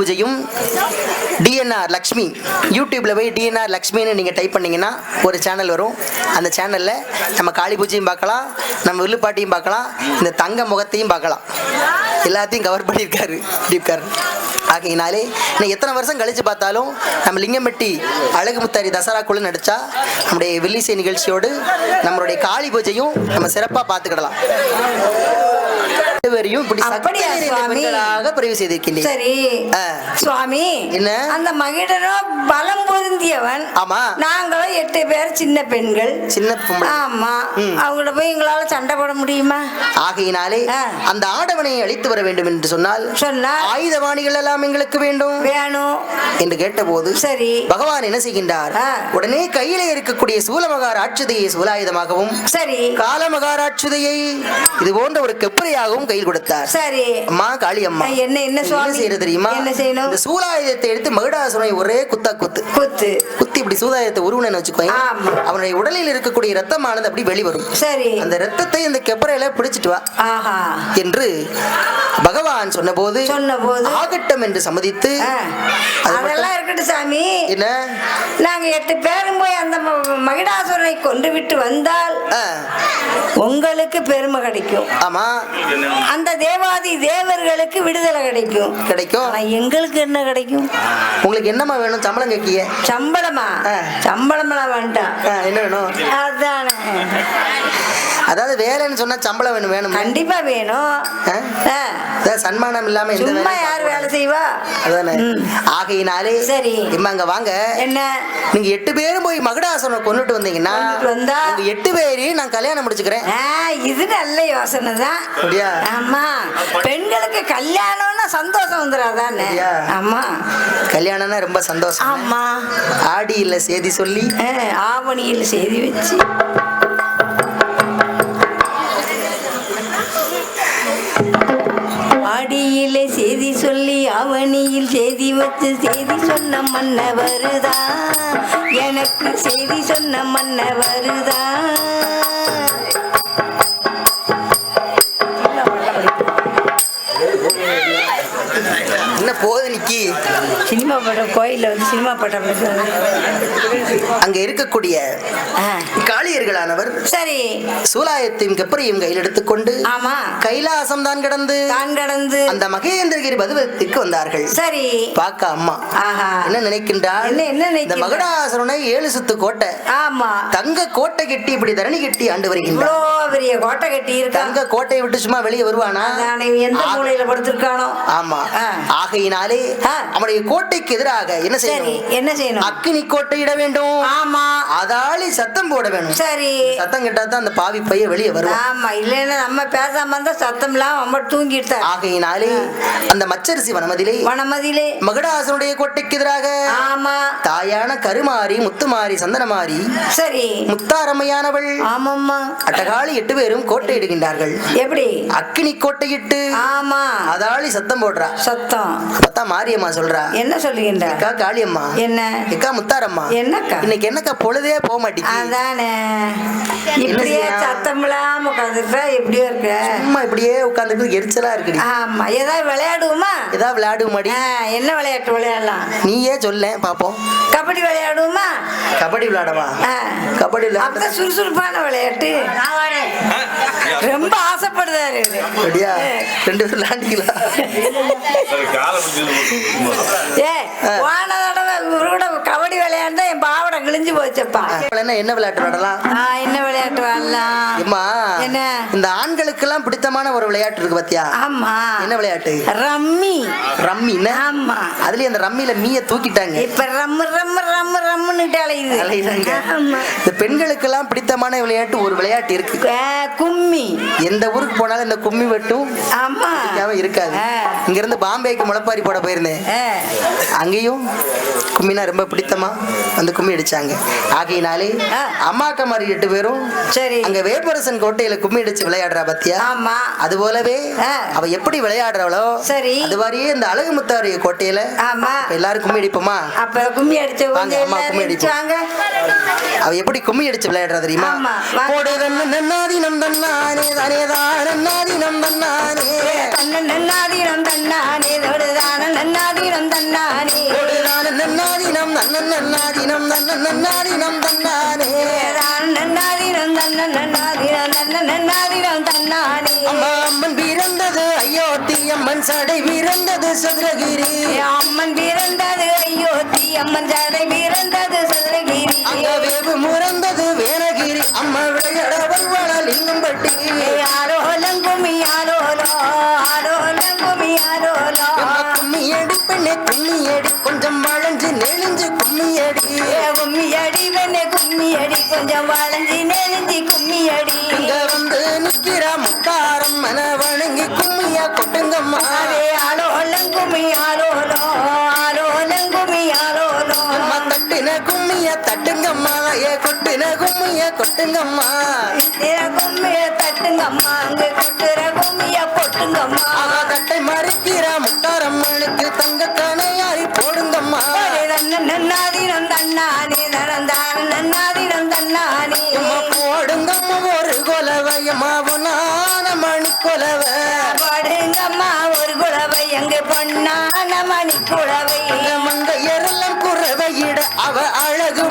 பூஜையும் டிஎன்ஆர் லக்ஷ்மி யூடியூப்பில் போய் டிஎன்ஆர் லக்ஷ்மின்னு நீங்கள் டைப் பண்ணீங்கன்னா ஒரு சேனல் வரும். அந்த சேனலில் நம்ம காளி பூஜையும் பார்க்கலாம் நம்ம வில்லுப்பாட்டியும் பார்க்கலாம் இந்த தங்க முகத்தையும் பார்க்கலாம். எல்லாத்தையும் கவர் பண்ணியிருக்காரு தீப்கார். ஆகையினாலே இன்னும் எத்தனை வருஷம் கழித்து பார்த்தாலும் நம்ம லிங்கம்பட்டி அழகு முத்தாரி குழு நடித்தா நம்முடைய வில்லிசை நிகழ்ச்சியோடு நம்மளுடைய காளி பூஜையும் நம்ம சிறப்பாக பார்த்துக்கிடலாம். பேரையும் இப்படி அப்படியா, சுவாமி? பிரிவு செய்திருக்கின்றேன் சரி. சுவாமி என்ன? அந்த மகிழனோ பலம் பொருந்தியவன் ஆமா. நாங்களும் எட்டு பேர் சின்ன பெண்கள் சின்ன. ஆமா. அவங்கள போய் எங்களால சண்டை போட முடியுமா ஆகையினாலே. அந்த ஆடவனை அழைத்து வர வேண்டும் என்று சொன்னால் சொன்னால் ஆயுதவாணிகள் எல்லாம் எங்களுக்கு வேண்டும் வேணும் என்று கேட்டபோது சரி பகவான் என்ன செய்கின்றார். உடனே கையிலே இருக்கக்கூடிய சூலமகார் ஆட்சுதையை சூலாயுதமாகவும் சரி காலமகாராட்சுதையை இது போன்ற ஒரு கெப்பரையாகவும் கையில் கொடுத்தார். சரி. அம்மா காளி அம்மா என்ன- என்ன சுவாமி? செய்யறது தெரியுமா? என்ன செய்யணும்? இந்த சூலாயுதத்தை எடுத்து மகுடாசுரனை ஒரே குத்தா குத்து. குத்து. குத்தி இப்படி சூதாயத்தை உருவனு வச்சுக்கோங்க ஆமா. அவனுடைய உடலில் இருக்கக்கூடிய ரத்தமானது அப்படி வெளிவரும். சரி. அந்த ரத்தத்தை இந்த கெப்பரையில பிடிச்சிட்டு வா. என்று பகவான் சொன்னபோது சொன்னபோது. ஆகட்டம் என்று சம்மதித்து அதெல்லாம் இருக்கட்டும் சாமி நாங்க எட்டு பேரும் போய் அந்த மகிடாசுரனை கொண்டு விட்டு வந்தால் உங்களுக்கு பெருமை கிடைக்கும். ஆமா. அந்த தேவாதி தேவர்களுக்கு விடுதலை கிடைக்கும். கிடைக்கும். எங்களுக்கு என்ன கிடைக்கும்? உங்களுக்கு என்னம்மா வேணும்? சம்பளம் கேட்கிய சம்பளமா? ஆ. சம்பளமெல்லாம் வேண்டாம். என்ன வேணும்? அதானே. அதாவது வேலைன்னு சொன்னா சம்பளம் வேணும் வேணும்? கண்டிப்பா வேணும். சன்மானம் இல்லாம சும்மா யார் வேலை செய்வா? அதானே. ஆகையினாலே சரி. இம்மா அங்க வாங்க. என்ன? நீங்க எட்டு பேரும் போய் மகுடாசுரனை கொண்டுட்டு வந்தீங்கன்னா வந்தா? உங்க எட்டு பேரையும் நான் கல்யாணம் முடிச்சுக்கிறேன். இது நல்ல யோசனை தான்? ஆமா. பெண்களுக்கு கல்யாணம்னா சந்தோஷம் வந்துடாதானே? ஆமா. கல்யாணம்னா ரொம்ப சந்தோஷம். ஆமா. ஆடி இல்ல செய்தி சொல்லி ஆவணியில் செய்தி வச்சு. ஆடியிலே செய்தி சொல்லி அவனியில் செய்தி வச்சு செய்தி சொன்ன மன்ன வருதா எனக்கு செய்தி சொன்ன மன்ன வருதா என்ன போது நிக்கி? சினிமா படம் கோயிலில் வந்து சினிமா படம். அங்க இருக்கக்கூடிய காளியர்களானவர் சரி. சூலாயத்தையும் கப்பரையும் கையில் எடுத்துக்கொண்டு ஆமா. கைலாசம் தான் கடந்து தான் கடந்து அந்த மகேந்திரகிரி பதுவத்திற்கு வந்தார்கள். சரி. பார்க்க அம்மா. என்ன நினைக்கின்றார் என்ன- என்ன இந்த? மகடாசுரனை ஏழு சுத்து கோட்டை ஆமா. தங்க கோட்டை கட்டி இப்படி தரணி கட்டி ஆண்டு வருகின்றார் பெரிய கோட்டை கட்டி இருக்காங்க தங்க கோட்டையை விட்டு சும்மா வெளியே வருவானா? எந்த மூலையில படுத்திருக்கானோ? ஆமா. ஆ. ஆகையினாலே. அவனுடைய கோட்டைக்கு எதிராக என்ன செய்யணும்? என்ன செய்யணும்? அக்கினி கோட்டை இட வேண்டும். ஆமா. அதாளி சத்தம் போட வேணும். சரி. சத்தம் கேட்டா தான் அந்த பாவி பைய வெளியே வருவான். ஆமா இல்லைன்னா நம்ம பேசாம இருந்தா சத்தம் இல்லாம நம்ம தூங்கிட்டு ஆகையினாலே அந்த மச்சரிசி வனமதிலே வனமதியிலே மகடாசனுடைய கோட்டைக்கு எதிராக ஆமா. தாயான கருமாரி முத்துமாரி சந்தனமாரி சரி. முத்தாரம்மையானவள் ஆமாம்மா. அட்டகாளி எட்டு பேரும் கோட்டை இடுகின்றார்கள். எப்படி? அக்கினி கோட்டையிட்டு ஆமா. அதாளி சத்தம் போடுறா. சத்தம். அப்பத்தா மாரியம்மா சொல்றா. என்ன சொல்லுகின்ற காளியம்மா. என்ன? அக்கா முத்தாரம்மா. என்னக்கா? இன்னைக்கு என்னக்கா பொழுதே போக மாட்டேங்குது. அதானே. இப்படியே? சத்தம் இல்லாம எப்படியோ இருக்க. சும்மா இப்படியே உட்காந்துருக்கு எரிச்சலா இருக்குடி. ஆமா ஏதாவது விளையாடுவோமா? ஏதாவது விளையாடுவோம் மாடி ஆ, என்ன விளையாட்டு விளையாடலாம்? நீயே சொல்ல பாப்போம். கபடி விளையாடுவோமா? கபடி விளையாடவா? ஆ. கபடி விளையாட சுறுசுறுப்பான விளையாட்டு. ரொம்ப ஆசைப்படுதாரு. அப்படியா? ரெண்டு பேரும் விளையாண்டிக்கலாம் ஏ போன தடவை கபடி விளையாண்டா கிழிஞ்சு போச்சப்பா. என்ன என்ன விளையாட்டு விளையாடலாம் என்ன விளையாட்டு விளையாடலாம் அம்மா என்ன? இந்த ஆண்களுக்கெல்லாம் பிடித்தமான ஒரு விளையாட்டு இருக்கு பாத்தியா? ஆமா. என்ன விளையாட்டு? ரம்மி. ரம்மி ஆமா. அதுலயும் அந்த ரம்மியில மீய தூக்கிட்டாங்க. இப்ப ரம்மு ரம்மு ரம்மு ரம்முன்னுட்டு அலையுது. இந்த பெண்களுக்கெல்லாம் பிடித்தமான விளையாட்டு ஒரு விளையாட்டு இருக்கு. கும்மி. எந்த ஊருக்கு போனாலும் இந்த கும்மி வெட்டும் ஆமா. இருக்காது. இங்க இருந்து பாம்பேக்கு முளைப்பாரி போட போயிருந்தேன். அங்கேயும் கும்மினா ரொம்ப பிடித்தமா? வந்து கும்மி அடிச்சாங்க. ஆகையினாலே ஆ. அம்மா அக்கா மாதிரி எட்டு பேரும் சரி. அங்க வேப்பரசன் கோட்டையில கும்மி அடிச்சு விளையாடுறா பத்தியா? ஆமா. அது போலவே. அவ எப்படி விளையாடுறாளோ சரி. அது மாதிரியே இந்த அழகு முத்தாரிய கோட்டையில ஆமா. எல்லாரும் கும்மி அடிப்போமா? அப்ப கும்மி அடிச்ச வாங்க, அம்மா கும்மி அடிப்போம். வாங்க அவ எப்படி கும்மி அடிச்சு விளையாடுறா தெரியுமா. போடு தன்னு நன்னாதினம் தன்னானே தானே தான் நன்னாதினம் தன்னானே. தன்ன நன்னாதீனம் நன்னாதினம் நன்ன தன்னானே தான நன்னாதீனம் தன்ன தன்னானே அம்மா அம்மன் பிறந்தது அயோத்தி அம்மன் சடை பிறந்தது சதுரகிரி அம்மன் பிறந்தது அயோத்தி அம்மன் சடை பிறந்தது சதுரகிரி அங்க வேவு முறந்தது வேனகிரி அம்மா விளையாட வருவாள் இன்னும் பட்டி கும்மி அடி கும்மி அடி வெண்ணே கும்மி அடி கொஞ்சம் வளைஞ்சி நெளிஞ்சி கும்மி அடி இங்க வந்து நிக்கிறா முத்தாரம் மன வணங்கி கும்மியா கொட்டுங்கம்மா. அரே ஆரோலம் கும்மி ஆரோலோ ஆரோலம் கும்மி ஆரோலோ அம்மா தட்டுன கும்மிய தட்டுங்கம்மா ஏ கொட்டுன கும்மிய கொட்டுங்கம்மா. கும்மிய தட்டுங்கம்மா அங்க கொட்டுற கும்மிய கொட்டுங்கம்மா. கொலவையம்மா மணி கொலவை பாடுங்கம்மா ஒரு குழவை எங்க பொன்னான மணி குழவை குறவையிட அவ அழகு